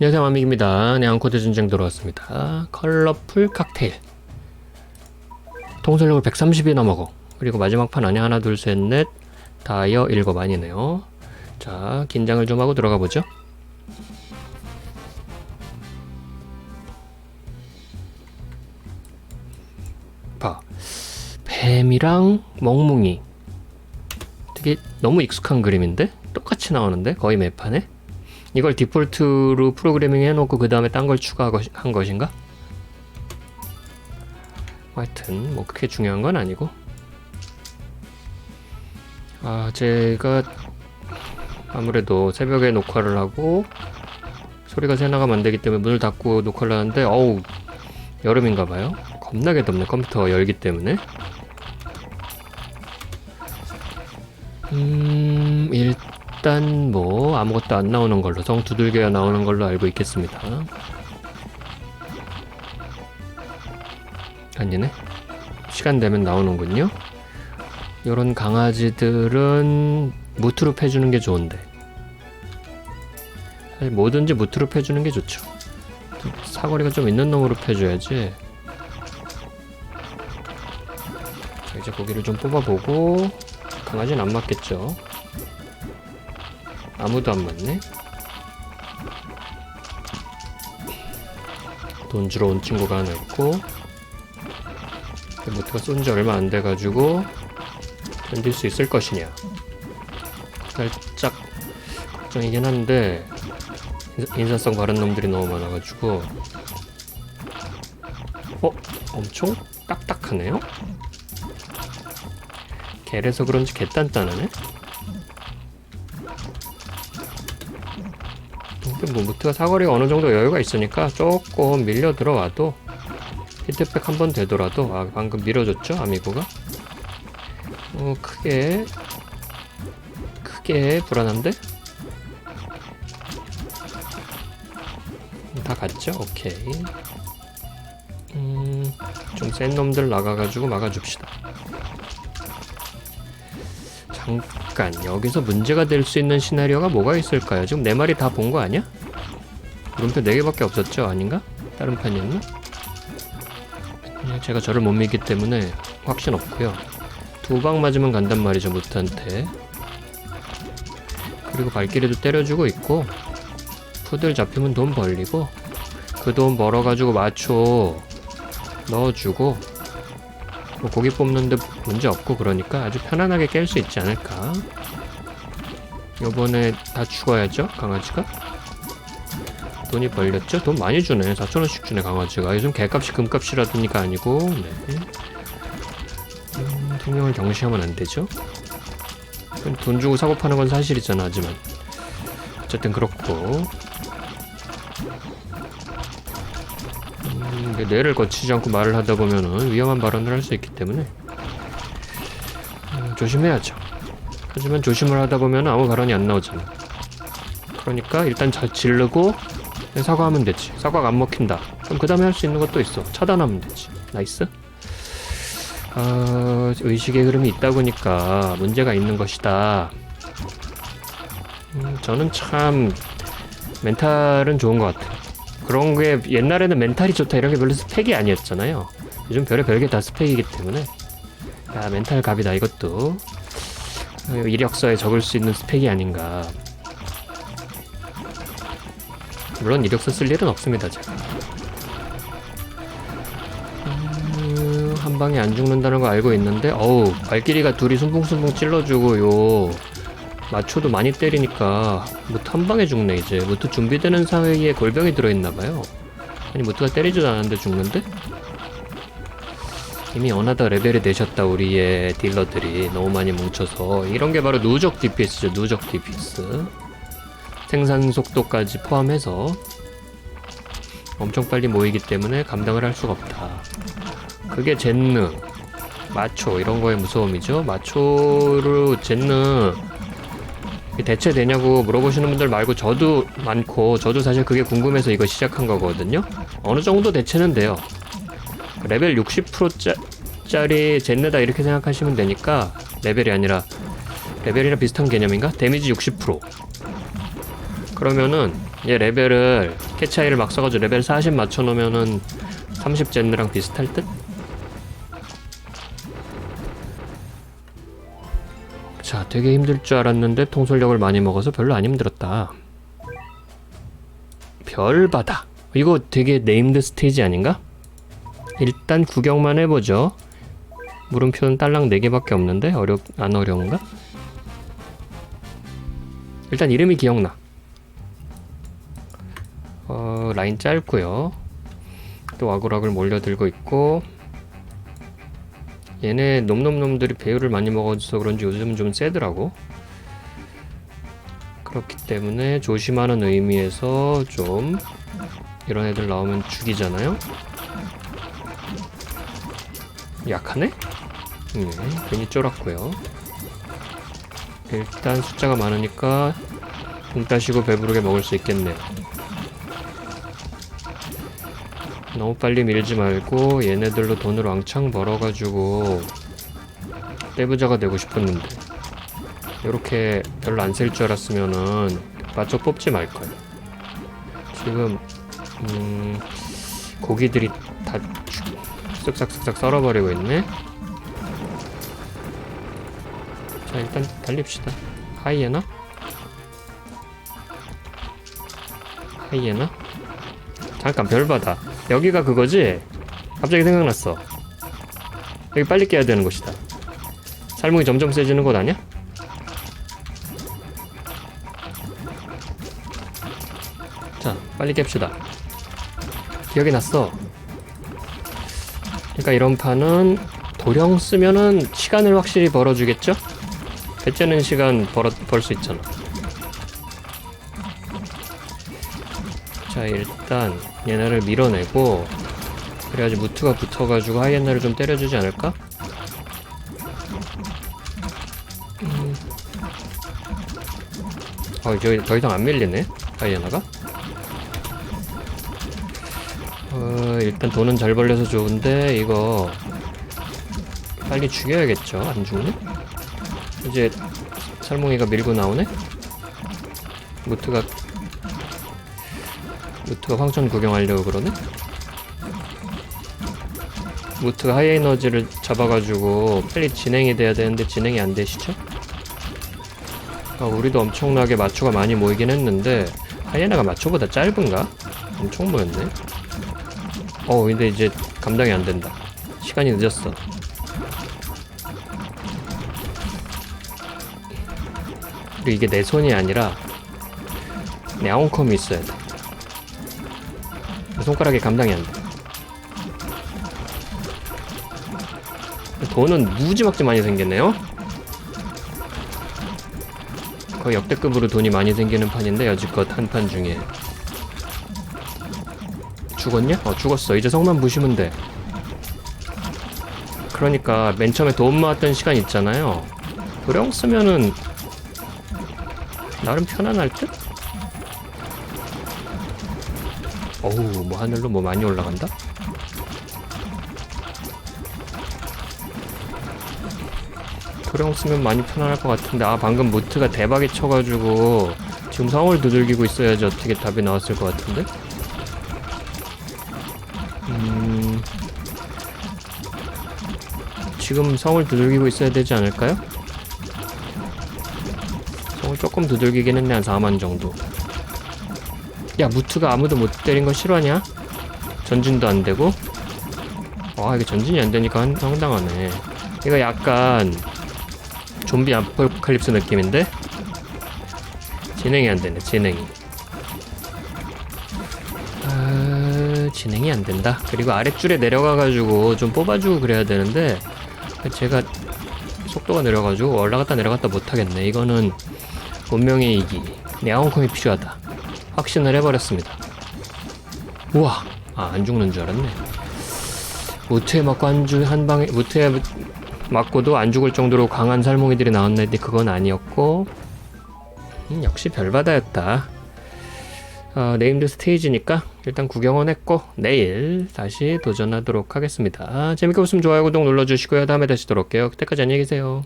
안녕하세요 마믹입니다. 네, 앙코드 전쟁 들어왔습니다. 컬러풀 칵테일. 통솔력을 130이나 먹어. 그리고 마지막 판 안에 하나 둘 셋 넷 다이어 일곱 아니네요. 자 긴장을 좀 하고 들어가 보죠. 봐. 뱀이랑 멍뭉이. 되게 너무 익숙한 그림인데? 똑같이 나오는데? 거의 매판에? 이걸 디폴트로 프로그래밍 해놓고 그 다음에 딴 걸 추가한 것인가? 하여튼 뭐 그렇게 중요한 건 아니고. 아 제가 아무래도 새벽에 녹화를 하고 소리가 새 나가면 안 되기 때문에 문을 닫고 녹화를 하는데 어우 여름인가 봐요. 겁나게 덥네 컴퓨터 열기 때문에. 음 일단 뭐 아무것도 안 나오는 걸로 성 두들겨야 나오는 걸로 알고 있겠습니다. 아니네? 시간 되면 나오는군요. 요런 강아지들은 무트로 패주는 게 좋은데. 사실 뭐든지 무트로 패주는 게 좋죠. 좀 사거리가 좀 있는 놈으로 패줘야지. 자 이제 고기를 좀 뽑아보고 강아지는 안 맞겠죠 아무도 안 맞네 돈 주러 온 친구가 하나 있고 모트가 쏜 지 얼마 안 돼가지고 견딜 수 있을 것이냐 살짝 걱정이긴 한데 인사- 인사성 바른 놈들이 너무 많아가지고 어? 엄청 딱딱하네요? 개래서 그런지 개단단하네? 무트가 사거리가 어느 정도 여유가 있으니까 조금 밀려 들어와도 히트백 한 번 되더라도 아 방금 밀어줬죠 아미고가? 어 크게 크게 불안한데? 다 갔죠? 오케이. 음좀 센 놈들 나가가지고 막아줍시다 잠깐 여기서 문제가 될 수 있는 시나리오가 뭐가 있을까요? 지금 네 마리 다본 거 아니야? 물음표 네 개밖에 없었죠? 아닌가? 다른 판이었나? 예, 제가 저를 못 믿기 때문에 확신 없고요. 두 방 맞으면 간단 말이죠 무트한테. 그리고 발길이도 때려주고 있고 푸들 잡히면 돈 벌리고 그 돈 벌어가지고 마초 넣어주고 뭐 고기 뽑는데 문제 없고 그러니까 아주 편안하게 깰 수 있지 않을까. 요번에 다 죽어야죠 강아지가. 돈이 벌렸죠? 돈 많이 주네. 4천원씩 주네, 강아지가. 요즘 개값이 금값이라더니가 아니고, 네. 음, 생명을 경시하면 안 되죠? 그건 돈 주고 사고 파는 건 사실이잖아, 하지만. 어쨌든 그렇고. 뇌를 거치지 않고 말을 하다 보면은 위험한 발언을 할 수 있기 때문에. 음, 조심해야죠. 하지만 조심을 하다 보면 아무 발언이 안 나오잖아. 그러니까 일단 잘 그냥 사과하면 되지. 사과가 안 먹힌다. 그럼 그 다음에 할 수 있는 것도 있어. 차단하면 되지. 나이스. 아, 의식의 흐름이 있다 보니까 문제가 있는 것이다. 음, 저는 참 멘탈은 좋은 것 같아요. 그런 게 옛날에는 멘탈이 좋다 이런 게 별로 스펙이 아니었잖아요. 요즘 별의 별게 다 스펙이기 때문에 야 멘탈 갑이다 이것도 어, 이력서에 적을 수 있는 스펙이 아닌가. 물론 이력서 쓸 일은 없습니다 제가 음, 한 방에 안 죽는다는 거 알고 있는데 어우 발길이가 둘이 순풍순풍 찔러주고 요 마초도 많이 때리니까 무트 한 방에 죽네 이제 무트 준비되는 사이에 골병이 들어있나봐요 아니 무트가 때리지도 않았는데 죽는데? 이미 어나더 레벨이 되셨다 우리의 딜러들이 너무 많이 뭉쳐서 이런 게 바로 누적 DPS죠 누적 DPS 생산 속도까지 포함해서 엄청 빨리 모이기 때문에 감당을 할 수가 없다. 그게 젠느, 마초 이런 거의 무서움이죠. 마초로 젠느 대체되냐고 물어보시는 분들 말고 저도 많고 저도 사실 그게 궁금해서 이거 시작한 거거든요. 어느 정도 대체는 돼요. 레벨 60%짜리 젠느다 이렇게 생각하시면 되니까 레벨이 아니라 레벨이랑 비슷한 개념인가? 데미지 60% 그러면은 얘 레벨을 캐차이를 막 써가지고 레벨 40 맞춰놓으면은 30 젠느랑 비슷할 듯? 되게 힘들 줄 알았는데 통솔력을 많이 먹어서 별로 안 힘들었다. 별바다. 이거 되게 네임드 스테이지 아닌가? 일단 구경만 해보죠. 물음표는 딸랑 4개밖에 없는데 어렵 안 어려운가? 일단 이름이 기억나. 어, 라인 짧고요. 또 와글와글 몰려들고 있고 얘네 놈놈놈들이 배율을 많이 먹어서 그런지 요즘은 좀 세더라고. 그렇기 때문에 조심하는 의미에서 좀 이런 애들 나오면 죽이잖아요. 약하네? 음, 괜히 쫄았고요. 일단 숫자가 많으니까 붕 따시고 배부르게 먹을 수 있겠네요. 너무 빨리 밀지 말고 얘네들로 돈을 왕창 벌어가지고 떼부자가 되고 싶었는데 이렇게 별로 안셀줄 알았으면은 맞춰 뽑지 말 거예요. 지금 음, 고기들이 다 죽- 쓱싹쓱싹 썰어버리고 있네. 자 일단 달립시다. 하이에나? 하이에나? 잠깐 별바다. 여기가 그거지? 갑자기 생각났어. 여기 빨리 깨야 되는 곳이다. 살목이 점점 세지는 곳 아니야? 자, 빨리 깹시다. 기억이 났어. 그러니까 이런 판은 도령 쓰면은 시간을 확실히 벌어주겠죠? 배째는 시간 벌어 벌 수 있잖아. 자 일단 얘네를 밀어내고 그래야지 무트가 붙어가지고 하이에나를 좀 때려주지 않을까? 음. 어 저기 더 이상 안 밀리네 하이에나가. 어 일단 돈은 잘 벌려서 좋은데 이거 빨리 죽여야겠죠 안 죽네? 이제 살몽이가 밀고 나오네? 무트가 무트가 황천 구경하려고 그러네? 무트가 하이 에너지를 잡아가지고 빨리 진행이 돼야 되는데 진행이 안 되시죠? 아, 우리도 엄청나게 마초가 많이 모이긴 했는데 하이에나가 마초보다 짧은가? 엄청 모였네 어 근데 이제 감당이 안 된다 시간이 늦었어 그리고 이게 내 손이 아니라 내 아웅컴이 있어야 돼 손가락이 감당이 안 돼. 돈은 무지막지 많이 생겼네요. 거의 역대급으로 돈이 많이 생기는 판인데 여지껏 한 판 중에 죽었냐? 어 죽었어. 이제 성만 부시면 돼. 그러니까 맨 처음에 돈 모았던 시간 있잖아요. 도령 쓰면은 나름 편안할 듯? 어우 뭐 하늘로 뭐 많이 올라간다? 도령 쓰면 많이 편안할 것 같은데 아 방금 무트가 대박이 쳐가지고 지금 성을 두들기고 있어야지 어떻게 답이 나왔을 것 같은데? 음... 지금 성을 두들기고 있어야 되지 않을까요? 성을 조금 두들기긴 했네 한 4만 정도 야 무트가 아무도 못 때린 거 싫어하냐? 전진도 안 되고? 와 이게 전진이 안 되니까 한- 황당하네. 이거 약간 좀비 아포칼립스 느낌인데? 진행이 안 되네 진행이. 아, 진행이 안 된다. 그리고 아랫줄에 내려가가지고 좀 뽑아주고 그래야 되는데 제가 속도가 느려가지고 올라갔다 내려갔다 못하겠네. 이거는 운명의 이기. 네아온컴이 필요하다 확신을 해버렸습니다. 우와, 아, 안 죽는 줄 알았네. 무트에 맞고 한, 주, 한 방에, 무트에 맞고도 안 죽을 정도로 강한 살몽이들이 나왔는데 그건 아니었고, 음, 역시 별바다였다. 어, 네임드 스테이지니까 일단 구경은 했고, 내일 다시 도전하도록 하겠습니다. 재밌게 보시면 좋아요, 구독 눌러주시고요. 다음에 다시 돌아올게요. 그때까지 안녕히 계세요.